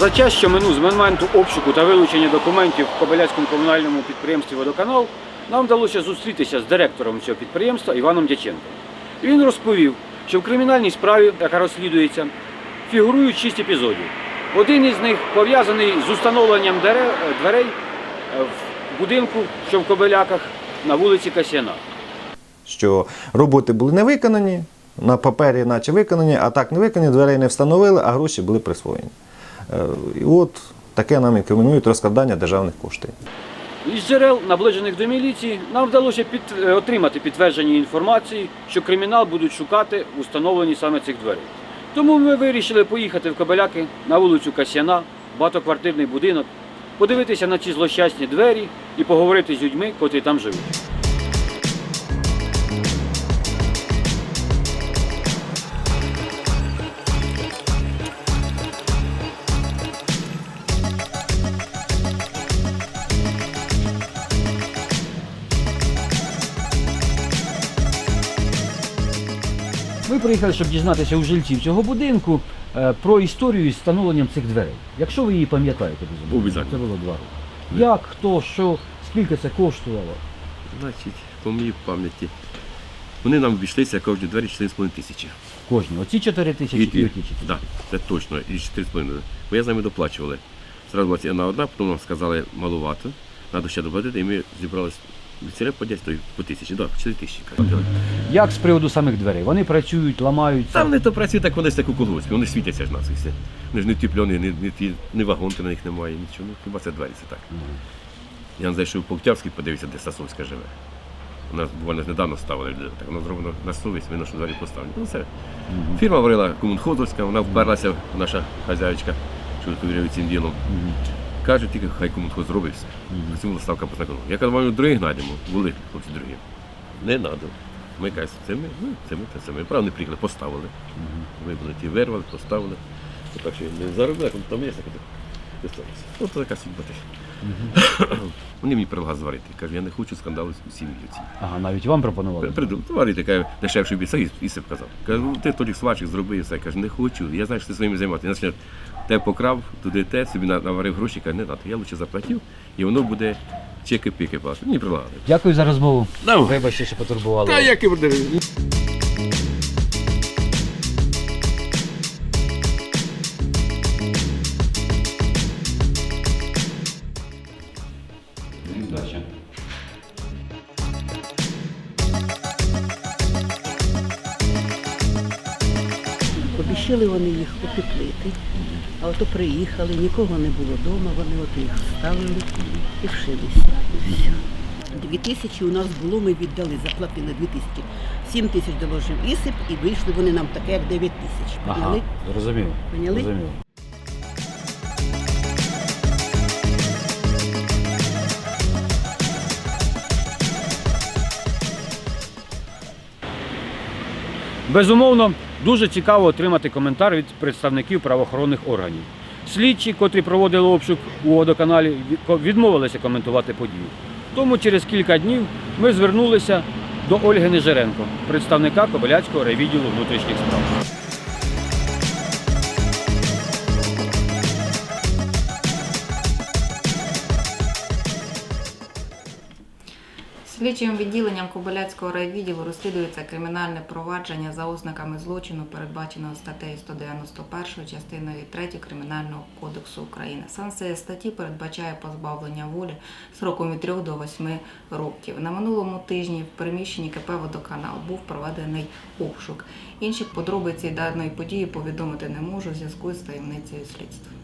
За час, що минув з моменту обшуку та вилучення документів в Кобиляцькому комунальному підприємстві Водоканал, нам вдалося зустрітися з директором цього підприємства Іваном Дяченком. Він розповів, що в кримінальній справі, яка розслідується, фігурують шість епізодів. Один із них пов'язаний з установленням дверей е, в будинку, що в Кобиляках, на вулиці Касяна. що роботи були не виконані, на папері наче виконані, а так не виконані, дверей не встановили, а гроші були присвоєні. Е, І от таке нам інкримінують розкрадання державних коштів. Із джерел, наближених до міліції, нам вдалося під, е, отримати підтвердження інформації, що кримінал будуть шукати в установленні саме цих дверей. Тому ми вирішили поїхати в Кобеляки на вулицю Касяна, багатоквартирний будинок, подивитися на ці злощасні двері і поговорити з людьми, котрі там живуть. Ми приїхали, щоб дізнатися у жильців цього будинку е, про історію із встановленням цих дверей. Якщо ви її пам'ятаєте, безумовно. Обов'язково. Це було два роки. Як, хто, що, скільки це коштувало? Значить, по моїй пам'яті. Вони нам обійшлися кожні двері 4,5 тисячі. Кожні. Оці 4 тисячі і, оті 4 да, це точно, і 4,5. Бо я з ними доплачували. Зразу була ціна одна, потім нам сказали малувато, треба ще доплатити, і ми зібрали від по 10 по тисячі, да, 4 тисячі. Як з приводу самих дверей? Вони працюють, ламаються. Там не то працює, так вони ж так у колгоспі, вони світяться ж і все. Вони ж не тіпльоні, ні, ні, ті, ні вагонки на них немає, нічого. Ну, хіба це двері, це так. Я не знаю, що в Полтявській подивився, де Сасовська живе. У нас буквально недавно ставили, так воно зроблено на совість, видно, що двері поставлені. Ну, це. Фірма говорила Комунхозовська, вона вперлася, наша хазяїчка, що довіряє цим ділом. Каже, тільки хай комунхоз зробить все. А цьому ставка по. Я кажу, ми других знайдемо. Були хлопці другі. Не треба. Ми кажемо, це ми, ну, це ми, це ми. Правда, не приїхали, поставили. Ми були ті вирвали, поставили. Ну, Так що не заробили, там є таке. Ось така судьба теж. Вони мені предлагали зварити. Кажу, я не хочу скандалу з цій. Ага, навіть вам пропонували. Товарити, каже, дешевший біса, і, і все казав. Кажу, «Ну, ти тоді сварчик зроби і все. Каже, не хочу. Я знаю, що ти своїм займатися. Те покрав, туди те, собі наварив гроші, каже, не треба. Я лише заплатив, і воно буде чеки-піки платити. Мені предлагали. Дякую за розмову. Вибачте, що потурбували. Та як і Обіщали вони їх опіклити, а ото приїхали, нікого не було вдома, вони от їх ставили і вшилися. Дві тисячі у нас було, ми віддали, заплатили дві тисячі. Сім тисяч доложив Ісип і вийшли вони нам таке, як дев'ять тисяч. Ага, Поняли? Поняли? Зрозумів. Безумовно, дуже цікаво отримати коментар від представників правоохоронних органів. Слідчі, котрі проводили обшук у водоканалі, від- відмовилися коментувати подію. Тому через кілька днів ми звернулися до Ольги Нежеренко, представника Кобиляцького райвідділу внутрішніх справ. Слідчим відділенням Кобиляцького райвідділу розслідується кримінальне провадження за ознаками злочину, передбаченого статтею 191 частиною 3 Кримінального кодексу України. Санкція статті передбачає позбавлення волі сроком від 3 до 8 років. На минулому тижні в приміщенні КП «Водоканал» був проведений обшук. Інші подробиці даної події повідомити не можу в зв'язку з таємницею слідства.